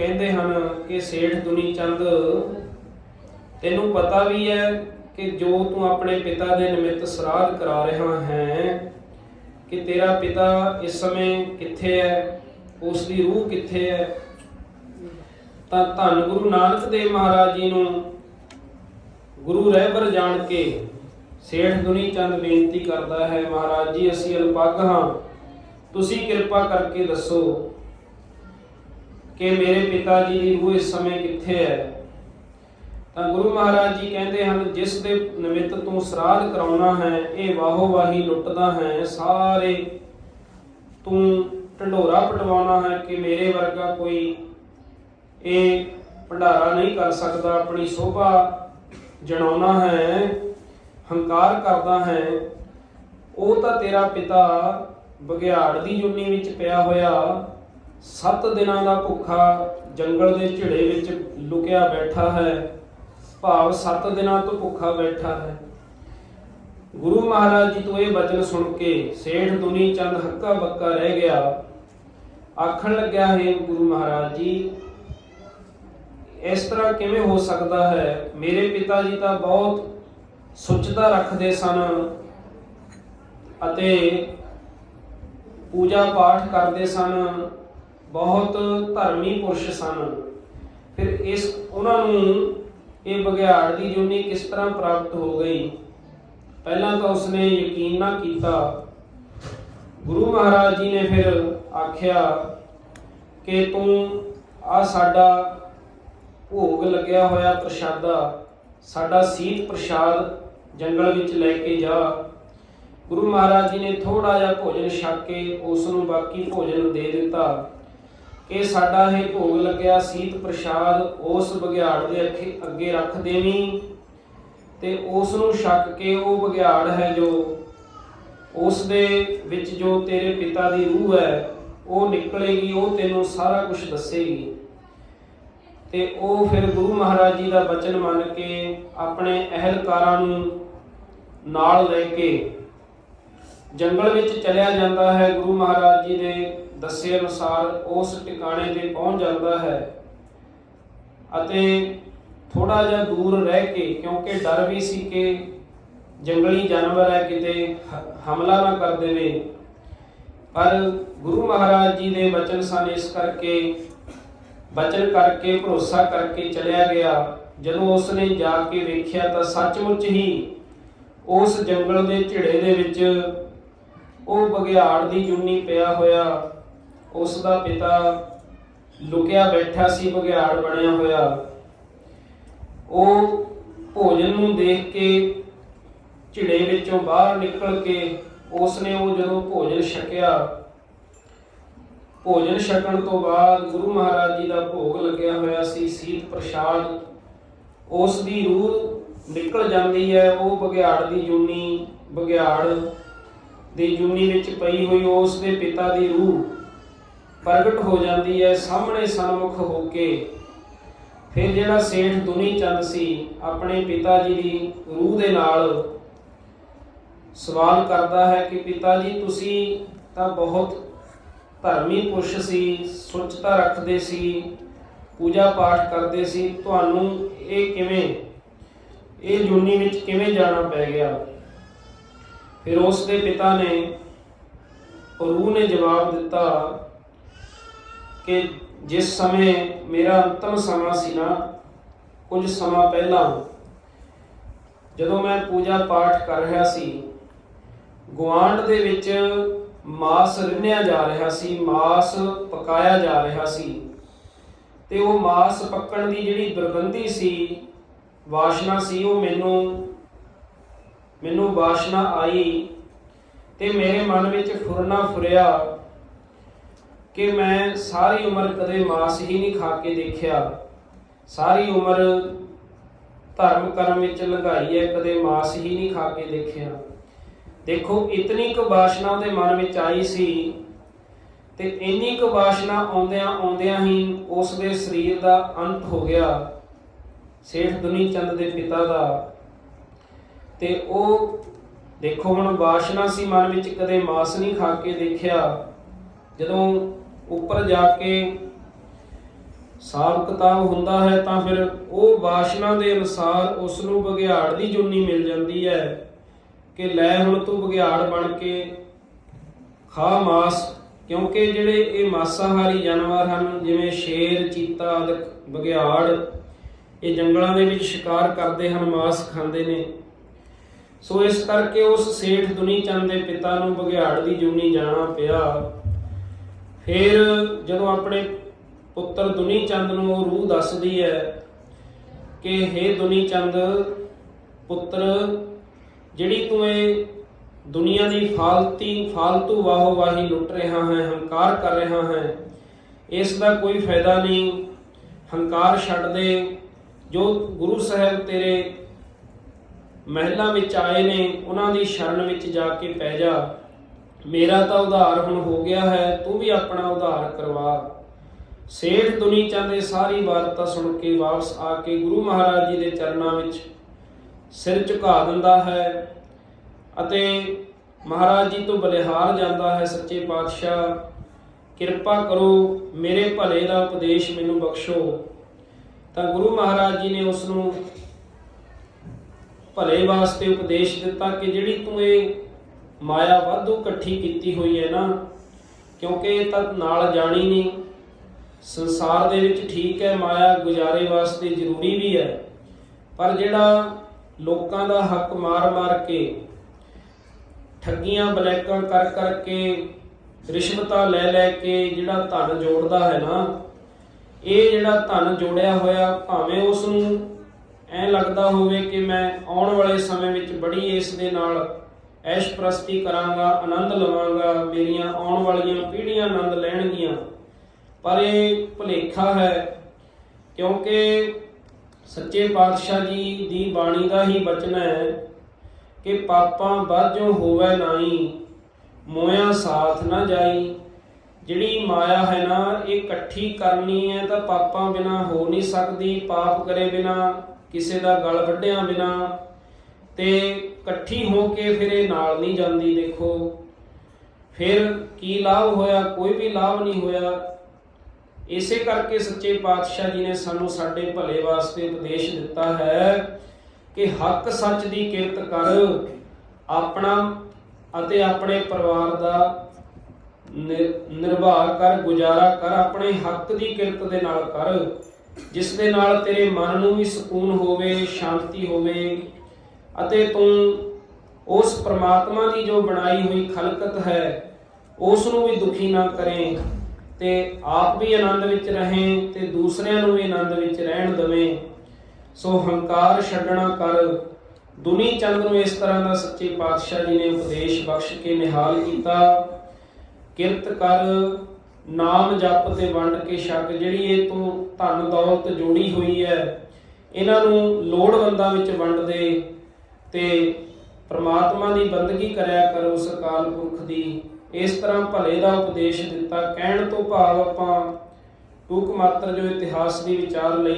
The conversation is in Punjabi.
ਕਹਿੰਦੇ ਹਨ ਕਿ ਸੇਠ ਦੁਨੀ ਚੰਦ ਤੈਨੂੰ ਪਤਾ ਵੀ ਹੈ ਕਿ ਜੋ ਤੂੰ ਆਪਣੇ ਪਿਤਾ ਦੇ ਨਿਮਿਤ ਸਰਾਧ ਕਰਾ ਰਿਹਾ ਹੈ, ਕਿ ਤੇਰਾ ਪਿਤਾ ਇਸ ਸਮੇਂ ਕਿੱਥੇ ਹੈ ਉਸ ਦੀ ਰੂਹ ਕਿੱਥੇ ਹੈ? ਤਾਂ ਧੰਨ ਗੁਰੂ ਨਾਨਕ ਦੇਵ ਮਹਾਰਾਜ ਜੀ ਨੂੰ ਗੁਰੂ ਰਹਿਬਰ ਜਾਣ ਕੇ ਸੇਠ ਦੁਨੀ ਚੰਦ ਬੇਨਤੀ ਕਰਦਾ ਹੈ, ਮਹਾਰਾਜ ਜੀ, ਅਸੀਂ ਅਲਪੱਗ ਹਾਂ। ਤੁਸੀਂ ਕਿਰਪਾ ਕਰਕੇ ਦੱਸੋ ਕਿ ਮੇਰੇ ਪਿਤਾ ਜੀ ਦੀ ਰੂਹ ਇਸ ਸਮੇਂ ਕਿੱਥੇ ਹੈ? ਤਾਂ ਗੁਰੂ ਮਹਾਰਾਜ ਜੀ ਕਹਿੰਦੇ ਹਨ, ਜਿਸ ਦੇ ਨਿਮਿਤ ਤੂੰ ਸਰਾਧ ਕਰਾਉਣਾ ਹੈ, ਇਹ ਵਾਹੋ ਵਾਹੀ ਲੁੱਟਦਾ ਹੈ, ਸਾਰੇ ਤੂੰ ਢੰਡੋਰਾ ਪਟਵਾਉਣਾ ਹੈ ਕਿ ਮੇਰੇ ਵਰਗਾ ਕੋਈ ਇਹ ਭੰਡਾਰਾ ਨਹੀਂ ਕਰ ਸਕਦਾ। ਆਪਣੀ ਸੋਭਾ ਜਣਾਉਣਾ ਹੈ, ਹੰਕਾਰ ਕਰਦਾ ਹੈ। ਉਹ ਤਾਂ ਤੇਰਾ ਪਿਤਾ ਬਗਿਆੜ ਦੀ ਜੁਨੀ ਵਿੱਚ ਪਿਆ ਹੋਇਆ। ਸੱਤ ਦਿਨਾਂ ਦਾ ਭੁੱਖਾ ਜੰਗਲ ਦੇ ਝਿੜੇ ਵਿੱਚ ਲੁਕਿਆ ਬੈਠਾ ਹੈ। ਭਾਵ ਸੱਤ ਦਿਨਾਂ ਤੋਂ ਭੁੱਖਾ ਬੈਠਾ ਹੈ। ਗੁਰੂ ਮਹਾਰਾਜ ਜੀ ਤੋਂ ਇਹ ਬਚਨ ਸੁਣ ਕੇ ਸੇਠ ਦੁਨੀ ਚੰਦ ਹੱਕਾ ਬੱਕਾ ਰਹਿ ਗਿਆ। ਆਖਣ ਲੱਗਿਆ, ਹੈ ਗੁਰੂ ਮਹਾਰਾਜ ਜੀ, ਇਸ ਤਰ੍ਹਾਂ ਕਿਵੇਂ ਹੋ ਸਕਦਾ ਹੈ? ਮੇਰੇ ਪਿਤਾ ਜੀ ਤਾਂ ਬਹੁਤ ਸੁੱਚਤਾ ਰੱਖਦੇ ਸਨ ਅਤੇ ਪੂਜਾ ਪਾਠ ਕਰਦੇ ਸਨ। ਬਹੁਤ ਧਰਮੀ ਪੁਰਸ਼ ਸਨ। ਫਿਰ ਇਸ ਉਹਨਾਂ ਨੂੰ ਇਹ ਬਗਿਆੜ ਦੀ ਜੁਨੀ ਕਿਸ ਤਰ੍ਹਾਂ ਪ੍ਰਾਪਤ ਹੋ ਗਈ? ਪਹਿਲਾਂ ਤਾਂ ਉਸਨੇ ਯਕੀਨ ਨਾ ਕੀਤਾ। ਗੁਰੂ ਮਹਾਰਾਜ ਜੀ ਨੇ ਫਿਰ ਆਖਿਆ ਕਿ ਤੂੰ ਆ ਸਾਡਾ ਭੋਗ ਲੱਗਿਆ ਹੋਇਆ ਪ੍ਰਸ਼ਾਦਾ, ਸਾਡਾ ਸੀਤ ਪ੍ਰਸ਼ਾਦ ਜੰਗਲ ਵਿੱਚ ਲੈ ਕੇ ਜਾ। ਗੁਰੂ ਮਹਾਰਾਜ ਜੀ ਨੇ ਥੋੜਾ ਜਿਹਾ ਭੋਜਨ ਛਕ ਕੇ ਉਸ ਨੂੰ ਬਾਕੀ ਭੋਜਨ ਦੇ ਦਿੱਤਾ। ਕਿ ਸਾਡਾ ਇਹ ਭੋਗ ਲੱਗਿਆ ਸੀਤ ਪ੍ਰਸ਼ਾਦ, ਉਸ ਬਗਿਆੜ ਦੇ ਅੱਖੇ ਅੱਗੇ ਰੱਖ ਦੇਵੀਂ ਤੇ ਉਸ ਨੂੰ ਛਕ ਕੇ ਉਹ ਬਗਿਆੜ ਹੈ ਜੋ ਉਸ ਦੇ ਵਿੱਚ ਜੋ ਤੇਰੇ ਪਿਤਾ ਦੀ ਰੂਹ ਹੈ, ਉਹ ਨਿਕਲੇਗੀ, ਉਹ ਤੈਨੂੰ ਸਾਰਾ ਕੁਝ ਦੱਸੇਗੀ। ਤੇ ਉਹ ਫਿਰ ਗੁਰੂ ਮਹਾਰਾਜ ਜੀ ਦਾ ਬਚਨ ਮੰਨ ਕੇ ਆਪਣੇ ਅਹਿਲਕਾਰਾਂ ਨੂੰ ਨਾਲ ਲੈ ਕੇ ਜੰਗਲ ਵਿੱਚ ਚਲਿਆ ਜਾਂਦਾ ਹੈ, ਗੁਰੂ ਮਹਾਰਾਜ ਜੀ ਦੇ ਦੱਸੇ ਅਨੁਸਾਰ ਉਸ ਟਿਕਾਣੇ ਤੇ ਪਹੁੰਚ ਜਾਂਦਾ ਹੈ ਅਤੇ ਥੋੜਾ ਜਿਹਾ ਦੂਰ ਰਹਿ ਕੇ, ਕਿਉਂਕਿ ਡਰ ਵੀ ਸੀ ਕਿ ਜੰਗਲੀ ਜਾਨਵਰ ਹੈ, ਕਿਤੇ ਹਮਲਾ ਨਾ ਕਰ ਦੇਵੇ। ਪਰ ਗੁਰੂ ਮਹਾਰਾਜ ਜੀ ਦੇ ਬਚਨ ਸਨ ਇਸ ਕਰਕੇ, ਬਚਨ ਕਰਕੇ, ਭਰੋਸਾ ਕਰਕੇ ਚਲਿਆ ਗਿਆ। ਜਦੋਂ ਉਸ ਨੇ ਜਾ ਕੇ ਵੇਖਿਆ ਤਾਂ ਸੱਚਮੁੱਚ ਹੀ ਉਸ ਜੰਗਲ ਦੇ ਝਿੜੇ ਦੇ ਵਿੱਚ ਉਹ ਬਗਿਆੜ ਦੀ ਜੁਨੀ ਪਿਆ ਹੋਇਆ, ਉਸ ਦਾ ਪਿਤਾ ਲੁਕਿਆ ਬੈਠਾ ਸੀ ਬਗਿਆੜ ਬਣਿਆ ਹੋਇਆ। ਉਹ ਭੋਜਨ ਨੂੰ ਦੇਖ ਕੇ ਝਿੜੇ ਵਿੱਚੋਂ ਬਾਹਰ ਨਿਕਲ ਕੇ ਉਸਨੇ ਉਹ ਜਦੋਂ ਭੋਜਨ ਛਕਿਆ, ਭੋਜਨ ਛਕਣ ਤੋਂ ਬਾਅਦ ਗੁਰੂ ਮਹਾਰਾਜ ਜੀ ਦਾ ਭੋਗ ਲੱਗਿਆ ਹੋਇਆ ਸੀ, ਸੀਤ ਪ੍ਰਸ਼ਾਦ। ਉਸ ਦੀ ਰੂਹ ਨਿਕਲ ਜਾਂਦੀ ਹੈ, ਉਹ ਬਗਿਆੜ ਦੀ ਜੂਨੀ ਬਗਿਆੜ ਦੀ ਜੂਨੀ ਵਿੱਚ ਪਈ ਹੋਈ ਉਸ ਦੇ ਪਿਤਾ ਦੀ ਰੂਹ ਪ੍ਰਗਟ ਹੋ ਜਾਂਦੀ ਹੈ, ਸਾਹਮਣੇ ਸਨਮੁਖ ਹੋ ਕੇ। ਫਿਰ ਜਿਹੜਾ ਸੇਠ ਦੁਨੀ ਚੰਦ ਸੀ, ਆਪਣੇ ਪਿਤਾ ਜੀ ਦੀ ਰੂਹ ਦੇ ਨਾਲ ਸਵਾਲ ਕਰਦਾ ਹੈ ਕਿ ਪਿਤਾ ਜੀ, ਤੁਸੀਂ ਤਾਂ ਬਹੁਤ ਧਰਮੀ ਪੁਰਸ਼ ਸੀ ਸੁੱਚਤਾ ਰੱਖਦੇ ਸੀ, ਪੂਜਾ ਪਾਠ ਕਰਦੇ ਸੀ, ਤੁਹਾਨੂੰ ਇਹ ਕਿਵੇਂ, ਇਹ ਜੁਨੀ ਵਿੱਚ ਕਿਵੇਂ ਜਾਣਾ ਪੈ ਗਿਆ? ਫਿਰ ਉਸ ਦੇ ਪਿਤਾ ਨੇ ਰੂਹ ਨੇ ਜਵਾਬ ਦਿੱਤਾ ਕਿ ਜਿਸ ਸਮੇਂ ਮੇਰਾ ਅੰਤਮ ਸਮਾਂ ਸੀ ਨਾ, ਕੁਝ ਸਮਾਂ ਪਹਿਲਾਂ ਜਦੋਂ ਮੈਂ ਪੂਜਾ ਪਾਠ ਕਰ ਰਿਹਾ ਸੀ, ਗੁਆਂਢ ਦੇ ਵਿੱਚ ਮਾਸ ਰਿੰਨਿਆ ਜਾ ਰਿਹਾ ਸੀ, ਮਾਸ ਪਕਾਇਆ ਜਾ ਰਿਹਾ ਸੀ ਤੇ ਉਹ ਮਾਸ ਪੱਕਣ ਦੀ ਜਿਹੜੀ ਦੁਰਗੰਧੀ ਸੀ, ਵਾਸ਼ਨਾ ਸੀ, ਉਹ ਮੈਨੂੰ ਮੈਨੂੰ ਵਾਸ਼ਨਾ ਆਈ ਤੇ ਮੇਰੇ ਮਨ ਵਿੱਚ ਫੁਰਨਾ ਫੁਰਿਆ ਕਿ ਮੈਂ ਸਾਰੀ ਉਮਰ ਕਦੇ ਮਾਸ ਹੀ ਨਹੀਂ ਖਾ ਕੇ ਦੇਖਿਆ। ਸਾਰੀ ਉਮਰ ਧਰਮ ਕਰਮ ਵਿੱਚ ਲੰਘਾਈ ਹੈ, ਕਦੇ ਮਾਸ ਹੀ ਨਹੀਂ ਖਾ ਕੇ ਦੇਖਿਆ। ਦੇਖੋ, ਇਤਨੀ ਕੁ ਵਾਸ਼ਨਾ ਉਹਦੇ ਮਨ ਵਿੱਚ ਆਈ ਸੀ ਤੇ ਇੰਨੀ ਕੁ ਵਾਸ਼ਨਾ ਆਉਂਦਿਆਂ ਆਉਂਦਿਆਂ ਹੀ ਉਸ ਦੇ ਸਰੀਰ ਦਾ ਅੰਤ ਹੋ ਗਿਆ। ਸੇਠ ਦੁਨੀ ਚੰਦ ਦੇ ਪਿਤਾ ਦਾ ਤੇ ਉਹ ਦੇਖੋ ਹੁਣ ਵਾਸ਼ਨਾ ਸੀ ਮਨ ਵਿੱਚ ਕਦੇ ਮਾਸ ਨਹੀਂ ਖਾ ਕੇ ਦੇਖਿਆ। ਜਦੋਂ ਉੱਪਰ ਜਾ ਕੇ ਹਿਸਾਬ ਕਿਤਾਬ ਹੁੰਦਾ ਹੈ ਤਾਂ ਫਿਰ ਉਹ ਵਾਸ਼ਨਾ ਦੇ ਅਨੁਸਾਰ ਉਸ ਨੂੰ ਬਘਿਆੜ ਦੀ ਜੁਨੀ ਮਿਲ ਜਾਂਦੀ ਹੈ ਕਿ ਲੈ ਹੁਣ ਤੂੰ ਬਘਿਆੜ ਬਣ ਕੇ ਖਾ ਮਾਸ, ਕਿਉਂਕਿ ਜਿਹੜੇ ਇਹ ਮਾਸਾਹਾਰੀ ਜਾਨਵਰ ਹਨ, ਜਿਵੇਂ ਸ਼ੇਰ, ਚੀਤਾ ਆਦਿ ਬਘਿਆੜ, ਇਹ ਜੰਗਲਾਂ ਦੇ ਵਿੱਚ ਸ਼ਿਕਾਰ ਕਰਦੇ ਹਨ, ਮਾਸ ਖਾਂਦੇ ਨੇ। ਸੋ ਇਸ ਕਰਕੇ ਉਸ ਸੇਠ ਦੁਨੀ ਚੰਦ ਦੇ ਪਿਤਾ ਨੂੰ ਬਘਿਆੜ ਦੀ ਜੁਨੀ ਜਾਣਾ ਪਿਆ। ਫਿਰ ਜਦੋਂ ਆਪਣੇ ਪੁੱਤਰ ਦੁਨੀ ਚੰਦ ਨੂੰ ਉਹ ਰੂਹ ਦੱਸਦੀ ਹੈ ਕਿ हे ਦੁਨੀ ਚੰਦ, ਪੁੱਤਰ, ਜਿਹੜੀ ਤੂੰ ਇਹ ਦੁਨੀਆ ਦੀ ਫਾਲਤੀ, ਫਾਲਤੂ ਵਾਹੋ ਵਾਹੀ ਲੁੱਟ ਰਿਹਾ ਹੈ, ਹੰਕਾਰ ਕਰ ਰਿਹਾ ਹੈ, ਇਸ ਦਾ ਕੋਈ ਫਾਇਦਾ ਨਹੀਂ। ਹੰਕਾਰ ਛੱਡ ਦੇ। ਜੋ ਗੁਰੂ ਸਾਹਿਬ ਤੇਰੇ ਮਹਿਲਾਂ ਵਿੱਚ ਆਏ ਨੇ, ਉਹਨਾਂ ਦੀ ਸ਼ਰਨ ਵਿੱਚ ਜਾ ਕੇ ਪੈ ਜਾ। ਮੇਰਾ ਤਾਂ ਉਧਾਰ ਹੁਣ ਹੋ ਗਿਆ ਹੈ, ਤੂੰ ਵੀ ਆਪਣਾ ਉਧਾਰ ਕਰਵਾ। ਸੇਠ ਦੁਨੀ ਚੰਦ ਇਹ ਸਾਰੀ ਵਾਰਤਾ ਸੁਣ ਕੇ ਵਾਪਸ ਆ ਕੇ ਗੁਰੂ ਮਹਾਰਾਜ ਜੀ ਦੇ ਚਰਨਾਂ ਵਿੱਚ ਸਿਰ ਝੁਕਾ ਦਿੰਦਾ ਹੈ ਅਤੇ ਮਹਾਰਾਜ ਜੀ ਤੋਂ ਬਲਿਹਾਰ ਜਾਂਦਾ ਹੈ, ਸੱਚੇ ਪਾਤਸ਼ਾਹ, ਕਿਰਪਾ ਕਰੋ ਮੇਰੇ ਭਲੇ ਦਾ ਉਪਦੇਸ਼ ਮੈਨੂੰ ਬਖਸ਼ੋ। ਤਾਂ ਗੁਰੂ ਮਹਾਰਾਜ ਜੀ ਨੇ ਉਸ ਨੂੰ ਭਲੇ ਵਾਸਤੇ ਉਪਦੇਸ਼ ਦਿੱਤਾ ਕਿ ਜਿਹੜੀ ਤੂੰ ਇਹ ਮਾਇਆ ਵਾਧੂ ਇਕੱਠੀ ਕੀਤੀ ਹੋਈ ਹੈ ਨਾ, ਕਿਉਂਕਿ ਇਹ ਤਾਂ ਨਾਲ ਜਾਣੀ ਨਹੀਂ। ਸੰਸਾਰ ਦੇ ਵਿੱਚ ਠੀਕ ਹੈ, ਮਾਇਆ ਗੁਜ਼ਾਰੇ ਵਾਸਤੇ ਜ਼ਰੂਰੀ ਵੀ ਹੈ, ਪਰ ਜਿਹੜਾ ਲੋਕਾਂ ਦਾ ਹੱਕ ਮਾਰ-ਮਾਰ ਕੇ, ਠੱਗੀਆਂ ਬਲੈਕਾਂ ਕਰ ਕਰਕੇ ਰਿਸ਼ਵਤਾਂ ਲੈ ਲੈ ਕੇ ਜਿਹੜਾ ਧਨ ਜੋੜਦਾ ਹੈ ਨਾ, ਇਹ ਜਿਹੜਾ ਧਨ ਜੋੜਿਆ ਹੋਇਆ ਭਾਵੇਂ ਉਸ ਨੂੰ ਐ ਲੱਗਦਾ ਹੋਵੇ ਕਿ ਮੈਂ ਆਉਣ ਵਾਲੇ ਸਮੇਂ ਵਿੱਚ ਬੜੀ ਇਸ ਦੇ ਨਾਲ ਐਸ਼ ਪ੍ਰਸਤੀ ਕਰਾਂਗਾ, ਆਨੰਦ ਲਵਾਂਗਾ, ਮੇਰੀਆਂ ਆਉਣ ਵਾਲੀਆਂ ਪੀੜ੍ਹੀਆਂ ਆਨੰਦ ਲੈਣਗੀਆਂ। ਪਰ ਇਹ ਭੁਲੇਖਾ ਹੈ, ਕਿਉਂਕਿ ਸੱਚੇ ਪਾਤਸ਼ਾਹ ਜੀ ਦੀ ਬਾਣੀ ਦਾ ਹੀ ਬਚਨ ਹੈ ਕਿ ਪਾਪਾਂ ਬਾਝੋਂ ਹੋਵੇ ਨਾਹੀ ਮੋਇਆ ਸਾਥ ਨਾ ਜਾਈ। ਜਿਹੜੀ ਮਾਇਆ ਹੈ ਨਾ, ਇਹ ਇਕੱਠੀ ਕਰਨੀ ਹੈ ਤਾਂ ਪਾਪਾਂ ਬਿਨਾ ਹੋ ਨਹੀਂ ਸਕਦੀ, ਪਾਪ ਕਰੇ ਬਿਨਾ ਕਿਸੇ ਦਾ ਗਲ ਵੱਢਿਆਂ ਬਿਨਾ ਤੇ ਇਕੱਠੀ ਹੋ ਕੇ ਫਿਰ ਇਹ ਨਾਲ ਨਹੀਂ ਜਾਂਦੀ, ਦੇਖੋ। ਫਿਰ ਕੀ ਲਾਭ ਹੋਇਆ? ਕੋਈ ਵੀ ਲਾਭ ਨਹੀਂ ਹੋਇਆ। ਇਸੇ ਕਰਕੇ ਸੱਚੇ ਪਾਤਸ਼ਾਹ ਜੀ ਨੇ ਸਾਨੂੰ ਸਾਡੇ ਭਲੇ ਵਾਸਤੇ ਉਪਦੇਸ਼ ਦਿੱਤਾ ਹੈ ਕਿ ਹੱਕ ਸੱਚ ਦੀ ਕਿਰਤ ਕਰ, ਆਪਣਾ ਅਤੇ ਆਪਣੇ ਪਰਿਵਾਰ ਦਾ ਨਿਰ- ਨਿਰਵਾਹ ਕਰ, ਗੁਜ਼ਾਰਾ ਕਰ, ਆਪਣੇ ਹੱਕ ਦੀ ਕਿਰਤ ਦੇ ਨਾਲ ਕਰ। ਜਿਸ ਦੇ ਨਾਲ ਤੇਰੇ ਮਨ ਨੂੰ ਵੀ ਸਕੂਨ ਹੋਵੇ, ਸ਼ਾਂਤੀ ਹੋਵੇ ਅਤੇ ਤੂੰ ਉਸ ਪ੍ਰਮਾਤਮਾ ਦੀ ਜੋ ਬਣਾਈ ਹੋਈ ਖਲਕਤ ਹੈ ਉਸ ਨੂੰ ਵੀ ਦੁਖੀ ਨਾ ਕਰੇ ਤੇ ਆਪ ਵੀ ਆਨੰਦ ਵਿੱਚ ਰਹੇ ਤੇ ਦੂਸਰਿਆਂ ਨੂੰ ਵੀ ਆਨੰਦ ਵਿੱਚ ਰਹਿਣ ਦੇਵੇਂ। ਸੋ ਹੰਕਾਰ ਛੱਡਣਾ ਕਰ। ਦੁਨੀ ਚੰਦ ਨੂੰ ਇਸ ਤਰ੍ਹਾਂ ਦਾ ਸੱਚੇ ਪਾਤਸ਼ਾਹ ਜੀ ਨੇ ਉਪਦੇਸ਼ ਬਖਸ਼ ਕੇ ਨਿਹਾਲ ਕੀਤਾ। ਕਿਰਤ ਕਰ। ਨਾਮ ਜਪ ਤੇ ਵੰਡ ਕੇ ਛਕ, ਜਿਹੜੀ ਇਹ ਤੂੰ ਧਨ ਦੌਲਤ ਜੋੜੀ ਹੋਈ ਹੈ, ਇਹਨਾਂ ਨੂੰ ਲੋੜਵੰਦਾਂ ਵਿੱਚ ਵੰਡ ਦੇ ਤੇ ਪ੍ਰਮਾਤਮਾ ਦੀ ਬੰਦਗੀ ਕਰਿਆ ਕਰੋ ਉਸ ਅਕਾਲ ਪੁਰਖ ਦੀ। ਇਸ ਤਰ੍ਹਾਂ ਭਲੇ ਦਾ ਉਪਦੇਸ਼ ਦਿੱਤਾ। ਕਹਿਣ ਤੋਂ ਭਾਵ ਆਪਾਂ ਟੂਕ ਮਾਤਰ ਜੋ ਇਤਿਹਾਸ ਦੀ ਵਿਚਾਰ ਲਈ